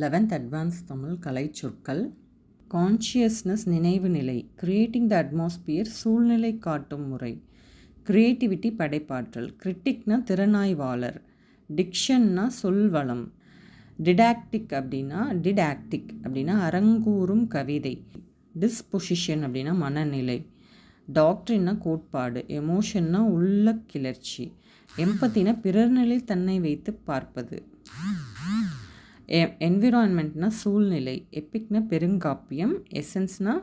Eleventh advance Tamil கலைச்சொற்கள். Consciousness நினைவு நிலை கிரியேட்டிங் த அட்மாஸ்பியர் சூழ்நிலை காட்டும் முறை. கிரியேட்டிவிட்டி படைப்பாற்றல் கிரிட்டிக்னா திறனாய்வாளர். டிக்ஷன்னா சொல்வளம். டிடாக்டிக் அப்படின்னா டிடாக்டிக் அப்படின்னா அரங்கூறும் கவிதை. டிஸ்பொசிஷன் அப்படின்னா மனநிலை. டாக்டரின்னா கோட்பாடு. எமோஷன்னா உள்ள கிளர்ச்சி எம்பத்தினா பிறர்நிலை தன்னை வைத்து பார்ப்பது. என்விரான்மெண்ட்னா சூழ்நிலை எப்பிக்னா பெருங்காப்பியம் எசன்ஸ்னா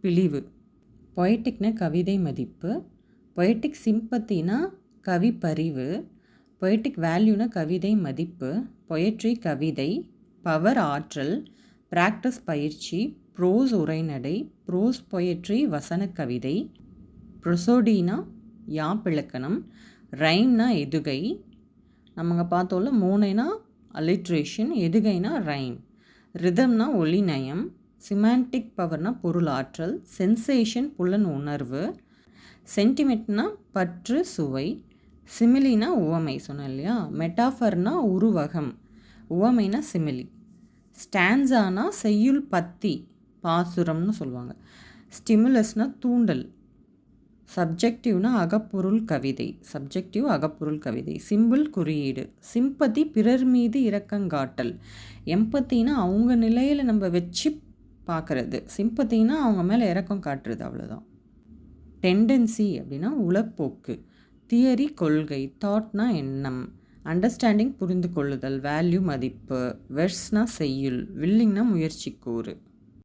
பிழிவு பொயட்டிக்னா கவிதை மதிப்பு பொயட்டிக் சிம்பத்தினா கவி பரிவு பொயட்டிக் வேல்யூனா கவிதை மதிப்பு பொயட்ரி கவிதை பவர் ஆற்றல் ப்ராக்டிஸ் பயிற்சி ப்ரோஸ் உரைநடை ப்ரோஸ் பொயட்ரி வசன கவிதை ப்ரொசோடினா யாப்பிழக்கணம் ரைம்னா எதுகை நம்ம பார்த்தோம்ல மூனைனா அலிட்ரேஷன் எதுகைனா ரைம் ரிதம்னா ஒளிநயம் சிமான்டிக் பவர்னா பொருள் ஆற்றல் சென்சேஷன் புலன் உணர்வு சென்டிமெண்ட்னா பற்று சுவை சிமிலினா உவமை சொன்னேன் இல்லையா? மெட்டாஃபர்னா உருவகம் உவமைனா சிமிலி ஸ்டான்ஸானா செய்யுள் பத்தி பாசுரம்னு சொல்லுவாங்க. ஸ்டிமுலஸ்னால் தூண்டல் சப்ஜெக்டிவ்னா அகப்பொருள் கவிதை. சப்ஜெக்டிவ் அகப்பொருள் கவிதை. சிம்பிள் குறியீடு. சிம்பத்தி பிறர் மீது இரக்கங்காட்டல் எம்பத்தினா அவங்க நிலையில் நம்ம வச்சு பார்க்குறது. சிம்பத்தினா அவங்க மேலே இறக்கம் காட்டுறது அவ்வளோதான் டெண்டன்சி அப்படின்னா உளப்போக்கு. தியரி கொள்கை. தாட்னா எண்ணம். அண்டர்ஸ்டாண்டிங் புரிந்து கொள்ளுதல். வேல்யூ மதிப்பு. வெர்ஸ்னா செய்யுள். வில்லிங்னா முயற்சி கூறு.